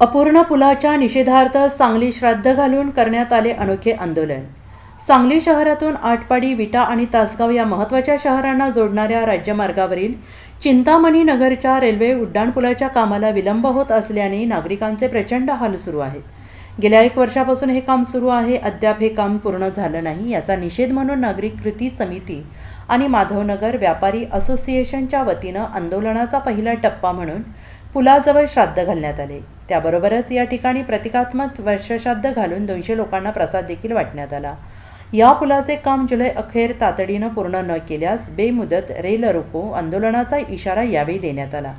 अपूर्ण पुलाच्या निषेधार्थ सांगली श्राद्ध घालून करण्यात आले अनोखे आंदोलन. सांगली शहरातून आटपाडी विटा आणि तासगाव या महत्त्वाच्या शहरांना जोडणाऱ्या राज्यमार्गावरील चिंतामणी नगरच्या रेल्वे उड्डाणपुलाच्या कामाला विलंब होत असल्याने नागरिकांचे प्रचंड हाल सुरू आहेत. गेल्या एक वर्षापासून हे काम सुरू आहे. अद्याप हे काम पूर्ण झालं नाही. याचा निषेध म्हणून नागरिक कृती समिती आणि माधवनगर व्यापारी असोसिएशनच्या वतीनं आंदोलनाचा पहिला टप्पा म्हणून पुलाजवळ श्राद्ध घालण्यात आले. त्याबरोबरच या ठिकाणी प्रतिकात्मक वर्षश्राद्ध घालून दोनशे लोकांना प्रसाद देखील वाटण्यात आला. या पुलाचे काम जुलै अखेर तातडीनं पूर्ण न केल्यास बेमुदत रेल रोको आंदोलनाचा इशारा यावेळी देण्यात आला.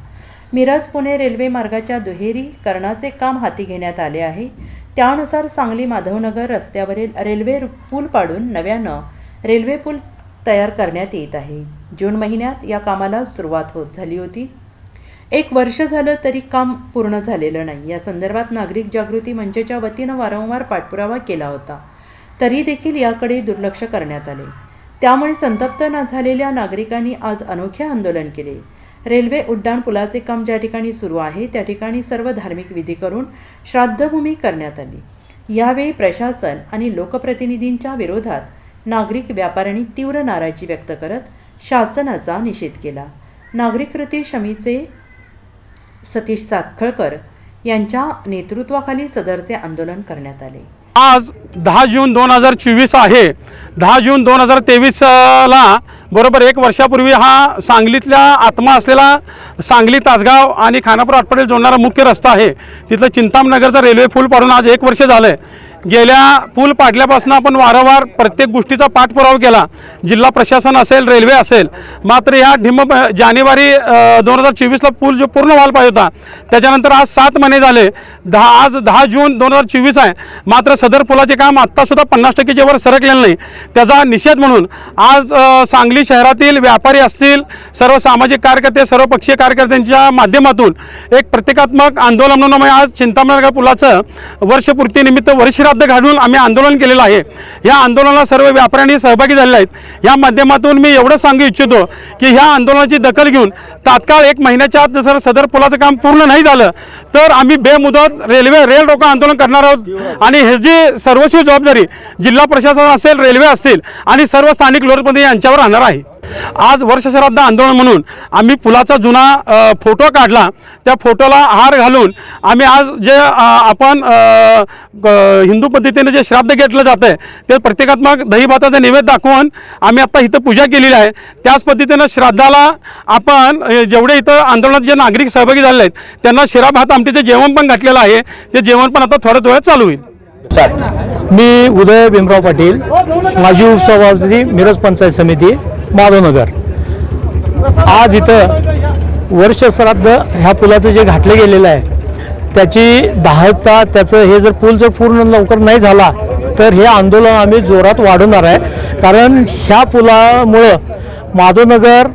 मिरज पुणे रेल्वे मार्गाच्या दुहेरीकरणाचे काम हाती घेण्यात आले आहे. त्यानुसार सांगली माधवनगर रस्त्यावरील रेल्वे पूल पाडून नव्यानं रेल्वे पूल तयार करण्यात येत आहे. जून महिन्यात या कामाला सुरुवात होत झाली होती. एक वर्ष झालं तरी काम पूर्ण झालेलं नाही. या संदर्भात नागरिक जागृती मंचच्या वतीनं वारंवार पाठपुरावा केला होता. तरी देखील याकडे दुर्लक्ष करण्यात आले. त्यामुळे संतप्त न झालेल्या नागरिकांनी आज अनोखे आंदोलन केले. रेल्वे उड्डाणपुलाचे काम ज्या ठिकाणी सुरू आहे त्या ठिकाणी सर्व धार्मिक विधी करून श्राद्धभूमी करण्यात आली. यावेळी प्रशासन आणि लोकप्रतिनिधींच्या विरोधात नागरिक व्यापाऱ्यांनी तीव्र नाराजी व्यक्त करत शासनाचा निषेध केला. नागरिक कृती शमीचे सतीश साखळकर यांच्या नेतृत्वाखाली सदरचे आंदोलन करण्यात आले. आज दहा जून दोन हजार चोवीस आहे. दहा जून दोन हजार तेवीसला बरोबर एक वर्षापूर्वी हा सांगलीतल्या आत्मा असलेला सांगली तासगाव आणि खानापूर आटपाडीला जोडणारा मुख्य रस्ता आहे. तिथं चिंतामनगरचा रेल्वे पूल पाडून आज एक वर्ष झालं आहे गेल्या पूल पाडल्यापासून आपण वारंवार प्रत्येक गोष्टीचा पाठपुरावा केला. जिल्हा प्रशासन असेल रेल्वे असेल मात्र ह्या ढिम्म जानेवारी दोन हजार चोवीसला पूल जो पूर्ण व्हायला पाहिजे होता त्याच्यानंतर आज सात महिने झाले. दहा आज दहा जून दोन हजार चोवीस आहे. मात्र सदर पुलाचे काम आत्तासुद्धा पन्नास टक्केच्या वर सरकलेलं नाही. त्याचा निषेध म्हणून आज सांगली शहरातील व्यापारी असतील सर्व सामाजिक कार्यकर्ते सर्व पक्षीय कार्यकर्त्यांच्या माध्यमातून एक प्रतिकात्मक आंदोलन म्हणून आज चिंतामणगा पुलाचं वर्षपूर्तीनिमित्त शब्द घालून आम्ही आंदोलन केलेलं आहे. या आंदोलनाला सर्व व्यापाऱ्यांनी सहभागी झालेले आहेत. या माध्यमातून मी एवढं सांगू इच्छितो की ह्या आंदोलनाची दखल घेऊन तात्काळ एक महिन्याच्या आत जर सदर पुलाचं काम पूर्ण नाही झालं तर आम्ही बेमुदत रेल्वे रेल रोको आंदोलन करणार आहोत. आणि हे जी सर्वस्वी जबाबदारी जिल्हा प्रशासन असेल रेल्वे असतील आणि सर्व स्थानिक लोकप्रतिनिधी यांच्यावर राहणार आहे. आज वर्षश्राद्ध आंदोलन म्हणून आम्ही पुलाचा जुना फोटो काढला. त्या फोटोला हार घालून आम्ही आज जे आपण हिंदू पद्धतीने जे श्राद्ध घेतलं जातं आहे ते प्रतिकात्मक दहीभाताचा नैवेद्य दाखवून आम्ही आत्ता इथं पूजा केलेली आहे. त्याच पद्धतीनं श्राद्धाला आपण जेवढे इथं आंदोलनात जे नागरिक सहभागी झाले आहेत त्यांना शिरा भात आमटीचं जेवण पण घातलेलं आहे. ते जेवण पण आता थोड्याच वेळात चालू होईल. मी उदय भीमराव पाटील माजी उपसभापती मिरज पंचायत समिती. माधवनगर. आज इथं वर्षश्राद्ध ह्या पुलाचं जे घातलं गेलेलं आहे त्याची दहाता त्याचं हे जर पूल जर पूर्ण लवकर नाही झाला तर हे आंदोलन आम्ही जोरात वाढवणार आहे. कारण ह्या पुलामुळं माधवनगर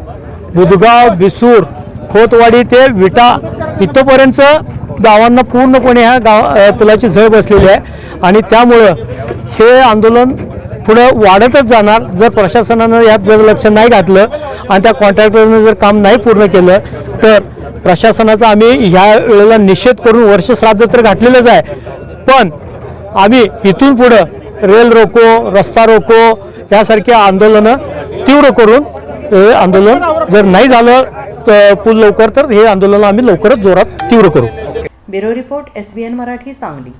बुधगाव बिसूर खोतवाडी ते विटा इथंपर्यंत गावांना पूर्णपणे ह्या गाव पुलाची झळ बसलेली आहे. आणि त्यामुळं हे आंदोलन पुढं वाढतच जाणार. जर प्रशासनानं यात जर लक्ष नाही घातलं आणि त्या कॉन्ट्रॅक्टरनं जर काम नाही पूर्ण केलं तर प्रशासनाचा आम्ही ह्या वेळेला निषेध करून वर्षश्राद्ध तर घातलेलंच आहे. पण आम्ही इथून पुढं रेल रोको रस्ता रोको यासारखी आंदोलनं तीव्र करून हे आंदोलन जर नाही झालं तर पूल लवकर तर हे आंदोलन आम्ही लवकरच जोरात तीव्र करू. Bureau report S B N Marathi Sangli.